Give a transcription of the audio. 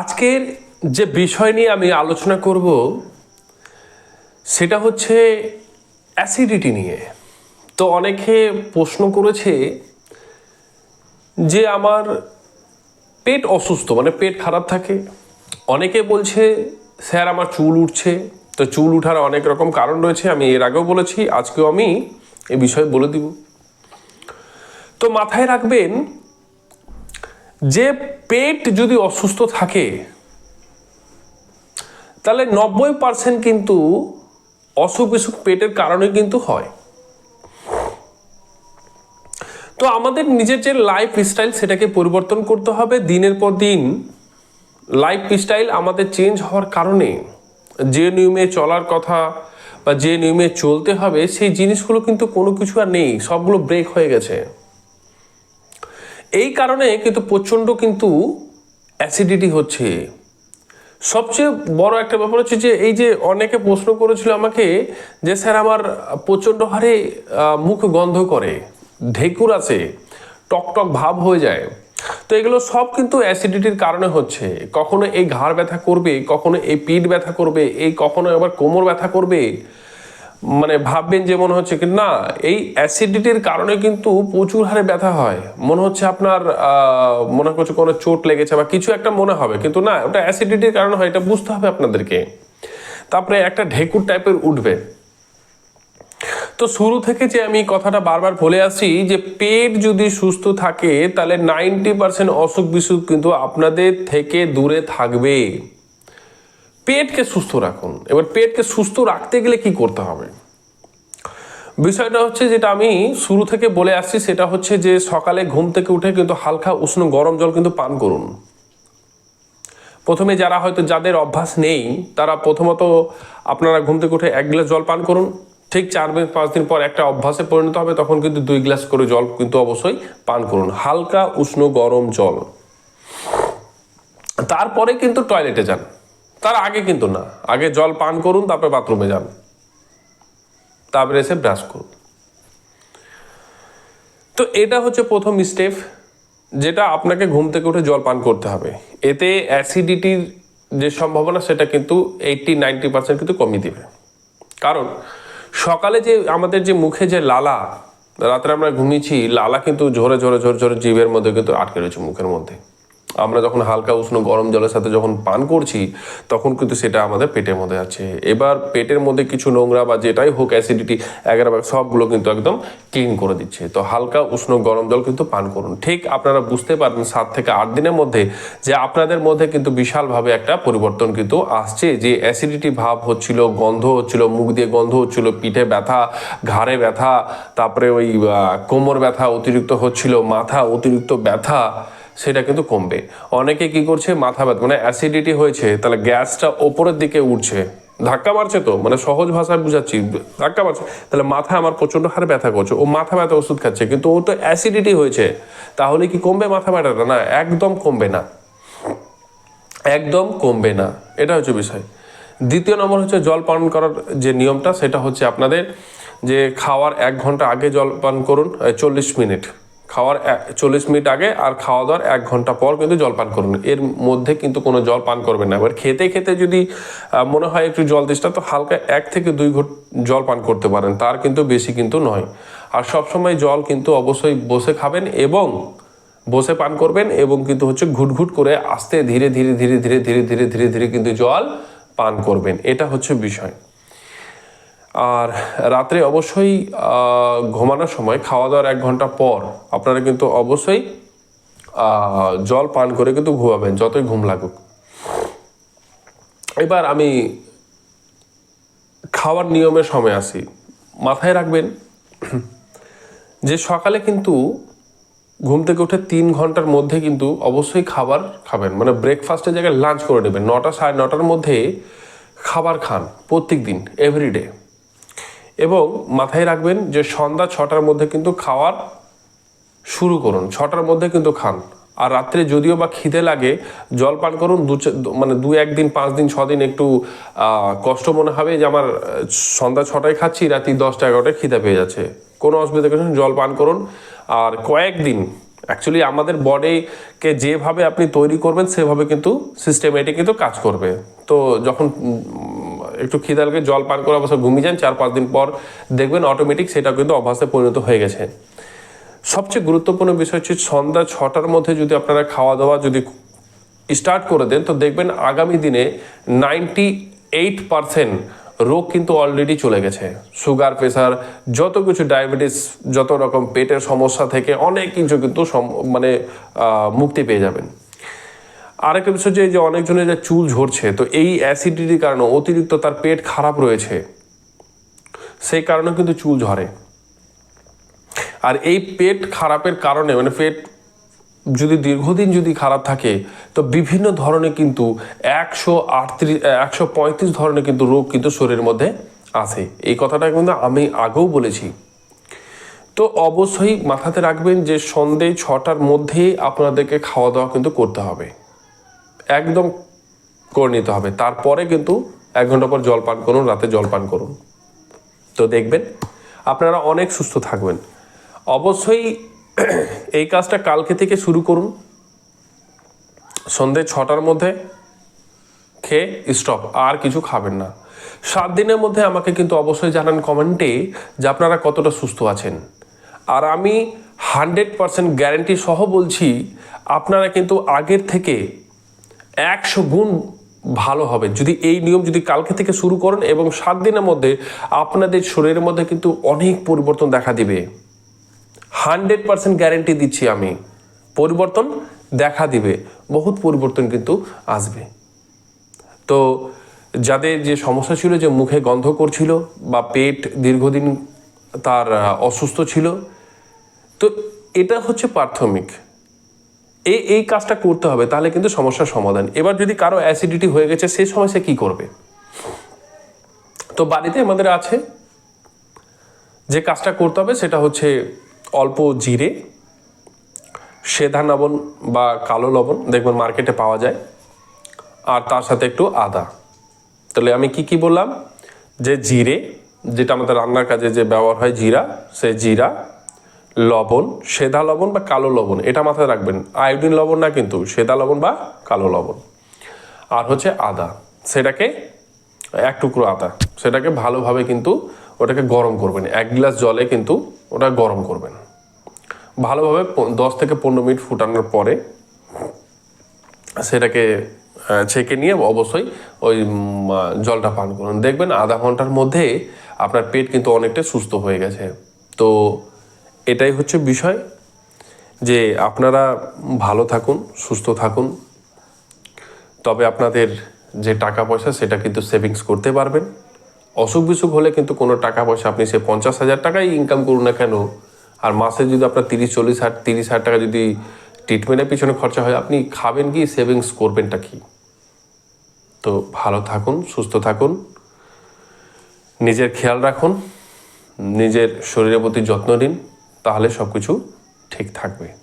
আজকের যে বিষয় নিয়ে আমি আলোচনা করব, সেটা হচ্ছে অ্যাসিডিটি নিয়ে। তো অনেকে প্রশ্ন করেছে যে আমার পেট অসুস্থ মানে পেট খারাপ থাকে। অনেকে বলছে, স্যার, আমার চুল উঠছে। তো চুল উঠার অনেক রকম কারণ রয়েছে, আমি এর আগেও বলেছি, আজকেও আমি এ বিষয়ে বলে দিব। তো মাথায় রাখবেন যে পেট যদি অসুস্থ থাকে, তাহলে নব্বই পার্সেন্ট কিন্তু অসুখ বিসুখ পেটের কারণে কিন্তু হয়। তো আমাদের নিজের যে লাইফ স্টাইল সেটাকে পরিবর্তন করতে হবে। দিনের পর দিন লাইফ স্টাইল আমাদের চেঞ্জ হওয়ার কারণে যে নিয়মে চলার কথা বা যে নিয়মে চলতে হবে, সেই জিনিসগুলো কিন্তু কোনো কিছু আর নেই। সবগুলো ব্রেক হয়ে গেছে। এই কারণে কিন্তু প্রচণ্ড কিন্তু অ্যাসিডিটি হচ্ছে। সবচেয়ে বড় একটা ব্যাপার হচ্ছে যে, এই যে অনেকে প্রশ্ন করেছিল আমাকে যে, স্যার, আমার প্রচণ্ড হারে মুখ গন্ধ করে, ঢেকুর আছে, টক টক ভাব হয়ে যায়। তো এগুলো সব কিন্তু অ্যাসিডিটির কারণে হচ্ছে। কখনো এই ঘাড় ব্যথা করবে, কখনো এই পিঠ ব্যথা করবে, এই কখনো আবার কোমর ব্যথা করবে। মানে ভাববেন যে মনে হচ্ছে কি, না, এই অ্যাসিডিটির কারণে কিন্তু প্রচুর হারে ব্যথা হয়। মনে হচ্ছে আপনার মনে করছে কোনো চোট লেগেছে বা কিছু একটা মনে হবে, কিন্তু না, ওটা অ্যাসিডিটির কারণে হয়, এটা বুঝতে হবে আপনাদেরকে। তারপরে একটা ঢেকুর টাইপের উঠবে। তো শুরু থেকে যে আমি কথাটা বারবার বলে আসি যে, পেট যদি সুস্থ থাকে, তাহলে নাইনটি পার্সেন্ট অসুখ বিসুখ কিন্তু আপনাদের থেকে দূরে থাকবে। পেটকে সুস্থ রাখুন। এবার পেটকে সুস্থ রাখতে গেলে কি করতে হবে? বিষয়টা হচ্ছে যেটা আমি শুরু থেকে বলে আসছি, সেটা হচ্ছে যে সকালে ঘুম থেকে উঠে কিন্তু হালকা উষ্ণ গরম জল কিন্তু পান করুন। প্রথমে যারা হয়তো যাদের অভ্যাস নেই, তারা প্রথমত আপনারা ঘুম থেকে উঠে এক গ্লাস জল পান করুন। ঠিক চার পাঁচ দিন পর একটা অভ্যাসে পরিণত হবে, তখন কিন্তু দুই গ্লাস করে জল কিন্তু অবশ্যই পান করুন। হালকা উষ্ণ গরম জল। তারপরে কিন্তু টয়লেটে যান। তার আগে কিন্তু না। আগে জল পান করুন, তারপরে বাথরুমে যান। তারপরে এসে ব্রাশ করুন। তো এটা হচ্ছে প্রথম স্টেপ যেটা আপনাকে ঘুম থেকে উঠে জল পান করতে হবে। এতে অ্যাসিডিটির যে সম্ভাবনা, সেটা কিন্তু এইটটি নাইনটি পার্সেন্ট কিন্তু কমিয়ে দিবে। কারণ সকালে যে আমাদের যে মুখে যে লালা, রাত্রে আমরা ঘুমিয়েছি, লালা কিন্তু ঝরে ঝরে ঝরে ঝরে জীবের মধ্যে কিন্তু আটকে রয়েছে মুখের মধ্যে। আমরা যখন হালকা উষ্ণ গরম জলের সাথে যখন পান করছি, তখন কিন্তু সেটা আমাদের পেটের মধ্যে আছে। এবার পেটের মধ্যে কিছু নোংরা বা যেটাই হোক অ্যাসিডিটি এগারো ভাগ সবগুলো কিন্তু একদম ক্লিন করে দিচ্ছে। তো হালকা উষ্ণ গরম জল কিন্তু পান করুন। ঠিক আপনারা বুঝতে পারবেন সাত থেকে আট দিনের মধ্যে যে আপনাদের মধ্যে কিন্তু বিশালভাবে একটা পরিবর্তন কিন্তু আসছে যে অ্যাসিডিটি ভাব হচ্ছিল, গন্ধ হচ্ছিল, মুখ দিয়ে গন্ধ হচ্ছিল, পিঠে ব্যথা, ঘাড়ে ব্যথা, তারপরে ওই কোমর ব্যথা অতিরিক্ত হচ্ছিল, মাথা অতিরিক্ত ব্যথা সেটা কিন্তু কমবে। অনেকে কি করছে, মাথা ব্যথা মানে অ্যাসিডিটি হয়েছে, তাহলে গ্যাসটা ওপরের দিকে উঠছে। ধাক্কা মারছে তো মানে সহজ ভাষায় বুঝাচ্ছি, ধাক্কা মারছে, তাহলে মাথা আমার প্রচণ্ড হারে ব্যথা করছে, ও মাথা ব্যথা ওষুধ খাচ্ছে, কিন্তু ও তো অ্যাসিডিটি হয়েছে। তাহলে কি কমবে মাথা ব্যথাটা? না, একদম কমবে না। একদম কমবে না। এটা হচ্ছে বিষয়। দ্বিতীয় নম্বর হচ্ছে জল পান করার যে নিয়মটা, সেটা হচ্ছে আপনাদের যে খাওয়ার এক ঘণ্টা আগে জল পান করুন চল্লিশ মিনিট। খাওয়ার চল্লিশ মিনিট আগে আর খাওয়া দাওয়ার এক ঘণ্টা পর কিন্তু জল পান করুন। এর মধ্যে কিন্তু কোনো জল পান করবেন না। এবার খেতে খেতে যদি মনে হয় একটু জল তেষ্টা তো হালকা এক থেকে দুই ঘট জল পান করতে পারেন। তার কিন্তু বেশি কিন্তু নয়। আর সবসময় জল কিন্তু অবশ্যই বসে খাবেন এবং বসে পান করবেন এবং কিন্তু হচ্ছে ঘুটঘুট করে আস্তে ধীরে ধীরে ধীরে ধীরে ধীরে ধীরে ধীরে ধীরে কিন্তু জল পান করবেন। এটা হচ্ছে বিষয়। আর রাত্রে অবশ্যই ঘুমানোর সময় খাওয়া দাওয়ার এক ঘণ্টা পর আপনারা কিন্তু অবশ্যই জল পান করে কিন্তু ঘুমাবেন, যতই ঘুম লাগুক। এবার আমি খাওয়ার নিয়মের সময় আসি। মাথায় রাখবেন যে সকালে কিন্তু ঘুম থেকে উঠে তিন ঘণ্টার মধ্যে কিন্তু অবশ্যই খাবার খাবেন। মানে ব্রেকফাস্টের জায়গায় লাঞ্চ করে নেবেন। নটা সাড়ে নটার মধ্যে খাবার খান প্রত্যেক দিন এভরিডে এবং মাথায় রাখবেন যে সন্ধ্যা ছটার মধ্যে কিন্তু খাওয়ার শুরু করুন, ছটার মধ্যে কিন্তু খান। আর রাত্রে যদিও বা খিদে লাগে, জল পান করুন, দু মানে দু একদিন, পাঁচ দিন, ছ দিন একটু কষ্ট মনে হবে যে আমার সন্ধ্যা ছটায় খাচ্ছি রাত্রি দশটা এগারোটায় খিদে পেয়ে যাচ্ছে। কোনো অসুবিধা কিছু জল পান করুন। আর কয়েকদিন অ্যাকচুয়ালি আমাদের বডিকে যেভাবে আপনি তৈরি করবেন, সেভাবে কিন্তু সিস্টেমেটিক কিন্তু কাজ করবে। তো যখন একটু খিদে লাগে জল পান করে অবশ্য ঘুমিয়ে যান, চার পাঁচ দিন পর দেখবেন অটোমেটিক সেটা কিন্তু অভ্যাসে পরিণত হয়ে গেছে। সবচেয়ে গুরুত্বপূর্ণ বিষয় হচ্ছে সন্ধ্যা ছটার মধ্যে যদি আপনারা খাওয়া দাওয়া যদি স্টার্ট করে দেন, তো দেখবেন আগামী দিনে নাইনটি এইট পারসেন্ট রোগ কিন্তু অলরেডি চলে গেছে। সুগার প্রেশার যত কিছু ডায়াবেটিস যত রকম পেটের সমস্যা থেকে অনেক কিছু কিন্তু মানে মুক্তি পেয়ে যাবেন। আরেকটা বিষয় যে অনেকজনের যে চুল ঝরছে, তো এই অ্যাসিডিটির কারণে অতিরিক্ত তার পেট খারাপ রয়েছে। সেই কারণে কিন্তু চুল ঝরে। আর এই পেট খারাপের কারণে মানে পেট যদি দীর্ঘদিন যদি খারাপ থাকে, তো বিভিন্ন ধরনের কিন্তু একশো আটত্রিশ একশো পঁয়ত্রিশ ধরনের কিন্তু রোগ কিন্তু শরীরের মধ্যে আছে এই কথাটা কিন্তু আমি আগেও বলেছি। তো অবশ্যই মাথাতে রাখবেন যে সন্ধে ছটার মধ্যেই আপনাদেরকে খাওয়া দাওয়া কিন্তু করতে হবে। একদম করে নিতে হবে। তারপরে কিন্তু এক ঘণ্টা পর জল পান করুন, রাতে জল পান করুন। তো দেখবেন, আপনারা অনেক সুস্থ থাকবেন। অবশ্যই এই কাজটা কালকে থেকে শুরু করুন। সন্ধে ছটার মধ্যে খেয়ে স্টপ আর কিছু খাবেন না। সাত দিনের মধ্যে আমাকে কিন্তু অবশ্যই জানান কমেন্টে যে আপনারা কতটা সুস্থ আছেন। আর আমি হান্ড্রেড পারসেন্ট গ্যারেন্টি সহ বলছি, আপনারা কিন্তু আগের থেকে একশো গুণ ভালো হবে। যদি এই নিয়ম যদি কালকে থেকে শুরু করেন এবং সাত দিনের মধ্যে আপনাদের শরীরের মধ্যে কিন্তু অনেক পরিবর্তন দেখা দিবে। হান্ড্রেড পার্সেন্ট গ্যারেন্টি দিচ্ছি আমি। পরিবর্তন দেখা দিবে। বহুত পরিবর্তন কিন্তু আসবে। তো যাদের যে সমস্যা ছিল যে মুখে গন্ধ করছিল বা পেট দীর্ঘদিন তার অসুস্থ ছিল, তো এটা হচ্ছে প্রাথমিক। এই এই কাজটা করতে হবে, তাহলে কিন্তু সমস্যার সমাধান। এবার যদি কারও অ্যাসিডিটি হয়ে গেছে সেই সময় সে কী করবে? তো বাড়িতে আমাদের আছে, যে কাজটা করতে হবে সেটা হচ্ছে অল্প জিরে, সেধা লবণ বা কালো লবণ, দেখবেন মার্কেটে পাওয়া যায়, আর তার সাথে একটু আদা। তাহলে আমি কি কি বললাম? যে জিরে, যেটা আমাদের রান্নার কাজে যে ব্যবহার হয় জিরা সে জিরা লবণ সেদা লবণ বা কালো লবণ, এটা মাথায় রাখবেন। আয়োডিন লবণ না কিন্তু সেধা লবণ বা কালো লবণ। আর হচ্ছে আদা, সেটাকে এক টুকরো আদা, সেটাকে ভালোভাবে কিন্তু ওটাকে গরম করবেন। এক গ্লাস জলে কিন্তু ওটা গরম করবেন। ভালোভাবে দশ থেকে পনেরো মিনিট ফুটানোর পরে সেটাকে ছেঁকে নিয়ে অবশ্যই ওই জলটা পান করুন। দেখবেন আধা ঘণ্টার মধ্যে আপনার পেট কিন্তু অনেকটা সুস্থ হয়ে গেছে। তো এটাই হচ্ছে বিষয় যে আপনারা ভালো থাকুন, সুস্থ থাকুন। তবে আপনাদের যে টাকা পয়সা, সেটা কিন্তু সেভিংস করতে পারবেন। অসুখ বিসুখ হলে কিন্তু কোনো টাকা পয়সা আপনি সে পঞ্চাশ হাজার টাকাই ইনকাম করুন না কেন? আর মাসে যদি আপনার তিরিশ, চল্লিশ হাজার, তিরিশ হাজার টাকা যদি ট্রিটমেন্টের পিছনে খরচা হয়, আপনি খাবেন কি সেভিংস করবেনটা কি? তো ভালো থাকুন, সুস্থ থাকুন। নিজের খেয়াল রাখুন, নিজের শরীরের প্রতি যত্ন নিন। তাহলে সব কিছু ঠিক থাকবে।